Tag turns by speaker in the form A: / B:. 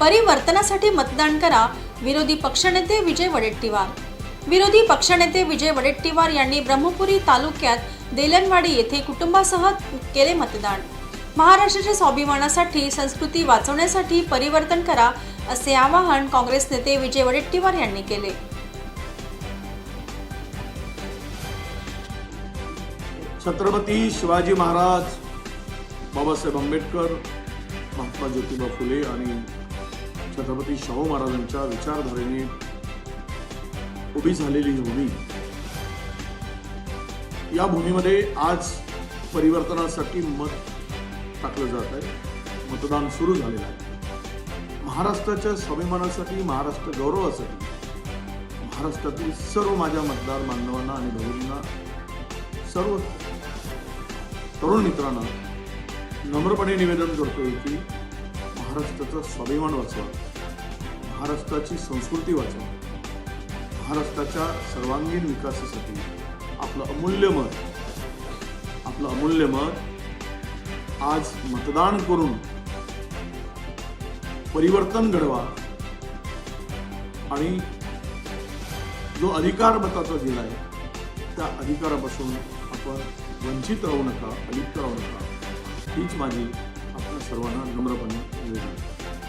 A: परिवर्तनासाठी मतदान करा. विरोधी पक्षनेते विजय वडेट्टीवार. विरोधी पक्षनेते विजय वडेट्टीवार यांनी ब्रह्मपुरी तालुक्यात देलनवाडी येथे कुटुंबासह केले मतदान. महाराष्ट्राच्या स्वाभिमानासाठी संस्कृती वाचवण्यासाठी परिवर्तन करा असे आवाहन काँग्रेस नेते विजय वडेट्टीवार यांनी केले.
B: छत्रपती शिवाजी महाराज बाबासाहेब आंबेडकर महात्मा ज्योतिबा फुले आणि छत्रपती शाहू महाराजांच्या विचारधारेने उभी झालेली ही भूमी. या भूमीमध्ये आज परिवर्तनासाठी मत टाकलं जात आहे. मतदान सुरू झालेलं आहे. महाराष्ट्राच्या स्वाभिमानासाठी महाराष्ट्र गौरवासाठी महाराष्ट्रातील सर्व माझ्या मतदार बांधवांना आणि भगिनींना सर्व तरुण मित्रांना नम्रपणे निवेदन करतोय की महाराष्ट्राचा स्वाभिमान वाचवा. महाराष्ट्राची संस्कृती वाचवा. महाराष्ट्राच्या सर्वांगीण विकासासाठी आपलं अमूल्य मत आपलं अमूल्य मत आज मतदान करून परिवर्तन घडवा आणि जो अधिकार मताचा दिलाय त्या अधिकारापासून आपण वंचित राहू नका अलिप्त राहू नका. हीच माझी सर्वांना नम्रपणे निवेदन